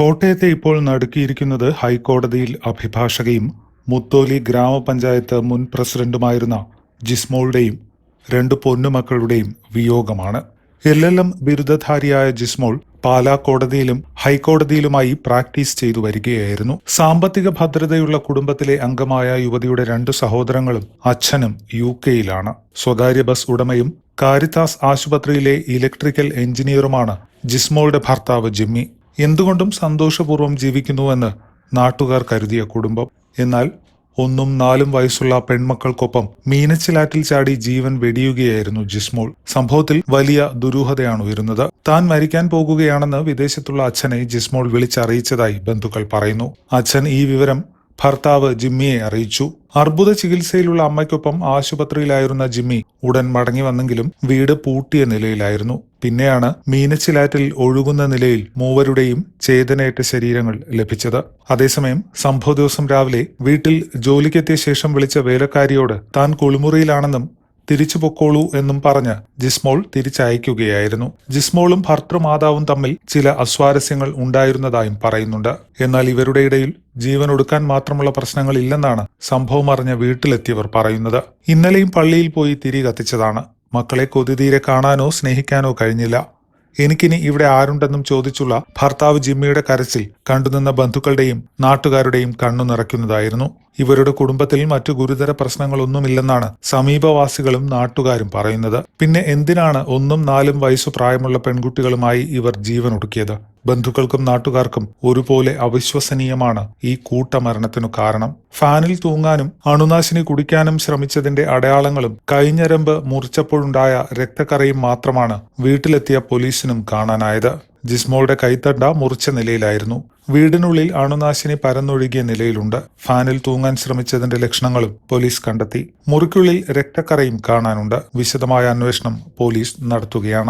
കോട്ടയത്തെ ഇപ്പോൾ നടുക്കിയിരിക്കുന്നത് ഹൈക്കോടതിയിൽ അഭിഭാഷകയും മുത്തോലി ഗ്രാമപഞ്ചായത്ത് മുൻ പ്രസിഡന്റുമായിരുന്ന ജിസ്മോളുടെയും രണ്ട് പൊന്നുമക്കളുടെയും വിയോഗമാണ്. എൽ എൽ എം ബിരുദധാരിയായ ജിസ്മോൾ പാലാ കോടതിയിലും ഹൈക്കോടതിയിലുമായി പ്രാക്ടീസ് ചെയ്തു വരികയായിരുന്നു. സാമ്പത്തിക ഭദ്രതയുള്ള കുടുംബത്തിലെ അംഗമായ യുവതിയുടെ രണ്ട് സഹോദരങ്ങളും അച്ഛനും യു കെയിലാണ്. സ്വകാര്യ ബസ് ഉടമയും കാരിതാസ് ആശുപത്രിയിലെ ഇലക്ട്രിക്കൽ എഞ്ചിനീയറുമാണ് ജിസ്മോളുടെ ഭർത്താവ് ജിമ്മി. എന്തുകൊണ്ടും സന്തോഷപൂർവം ജീവിക്കുന്നുവെന്ന് നാട്ടുകാർ കരുതിയ കുടുംബം. എന്നാൽ ഒന്നും നാലും വയസ്സുള്ള പെൺമക്കൾക്കൊപ്പം മീനച്ചിലാറ്റിൽ ചാടി ജീവൻ വെടിയുകയായിരുന്നു ജിസ്മോൾ. സംഭവത്തിൽ വലിയ ദുരൂഹതയാണ് ഉയരുന്നത്. താൻ മരിക്കാൻ പോകുകയാണെന്ന് വിദേശത്തുള്ള അച്ഛനെ ജിസ്മോൾ വിളിച്ചറിയിച്ചതായി ബന്ധുക്കൾ പറയുന്നു. അച്ഛൻ ഈ വിവരം ഭർത്താവ് ജിമ്മിയെ അറിയിച്ചു. അർബുദ ചികിത്സയിലുള്ള അമ്മയ്ക്കൊപ്പം ആശുപത്രിയിലായിരുന്ന ജിമ്മി ഉടൻ മടങ്ങി വന്നെങ്കിലും വീട് പൂട്ടിയ നിലയിലായിരുന്നു. പിന്നെയാണ് മീനച്ചിലാറ്റിൽ ഒഴുകുന്ന നിലയിൽ മൂവരുടെയും ചേതനയേറ്റ ശരീരങ്ങൾ ലഭിച്ചത്. അതേസമയം സംഭവ ദിവസം രാവിലെ വീട്ടിൽ ജോലിക്കെത്തിയ ശേഷം വിളിച്ച വേലക്കാരിയോട് താൻ കുളിമുറിയിലാണെന്നും തിരിച്ചു പൊക്കോളൂ എന്നും പറഞ്ഞ് ജിസ്മോൾ തിരിച്ചയക്കുകയായിരുന്നു. ജിസ്മോളും ഭർത്തൃമാതാവും തമ്മിൽ ചില അസ്വാരസ്യങ്ങൾ ഉണ്ടായിരുന്നതായും പറയുന്നുണ്ട്. എന്നാൽ ഇവരുടെ ഇടയിൽ ജീവൻ ഒടുക്കാൻ മാത്രമുള്ള പ്രശ്നങ്ങൾ ഇല്ലെന്നാണ് സംഭവം അറിഞ്ഞ വീട്ടിലെത്തിയവർ പറയുന്നത്. ഇന്നലെയും പള്ളിയിൽ പോയി തിരി കത്തിച്ചതാണ്. മക്കളെ കൊതിതീരെ കാണാനോ സ്നേഹിക്കാനോ കഴിഞ്ഞില്ല. എനിക്കിനി ഇവിടെ ആരുണ്ടെന്നും ചോദിച്ചുള്ള ഭർത്താവ് ജിമ്മിയുടെ കരച്ചിൽ കണ്ടുനിന്ന ബന്ധുക്കളുടെയും നാട്ടുകാരുടെയും കണ്ണു നിറയ്ക്കുന്നതായിരുന്നു. ഇവരുടെ കുടുംബത്തിൽ മറ്റു ഗുരുതര പ്രശ്നങ്ങളൊന്നുമില്ലെന്നാണ് സമീപവാസികളും നാട്ടുകാരും പറയുന്നത്. പിന്നെ എന്തിനാണ് ഒന്നും നാലും വയസ്സു പ്രായമുള്ള പെൺകുട്ടികളുമായി ഇവർ ജീവൻ ഒടുക്കിയത് ബന്ധുക്കൾക്കും നാട്ടുകാർക്കും ഒരുപോലെ അവിശ്വസനീയമാണ് ഈ കൂട്ടമരണത്തിനു കാരണം. ഫാനിൽ തൂങ്ങാനും അണുനാശിനി കുടിക്കാനും ശ്രമിച്ചതിന്റെ അടയാളങ്ങളും കൈഞ്ഞരമ്പ് മുറിച്ചപ്പോഴുണ്ടായ രക്തക്കറയും മാത്രമാണ് വീട്ടിലെത്തിയ പോലീസിനും കാണാനായത്. ജിസ്മോളുടെ കൈത്തണ്ട മുറിച്ച നിലയിലായിരുന്നു. വീടിനുള്ളിൽ അണുനാശിനി പരന്നൊഴുകിയ നിലയിലുണ്ട്. ഫാനിൽ തൂങ്ങാൻ ശ്രമിച്ചതിന്റെ ലക്ഷണങ്ങളും പോലീസ് കണ്ടെത്തി. മുറിക്കുള്ളിൽ രക്തക്കറയും കാണാനുണ്ട്. വിശദമായ അന്വേഷണം പോലീസ് നടത്തുകയാണ്.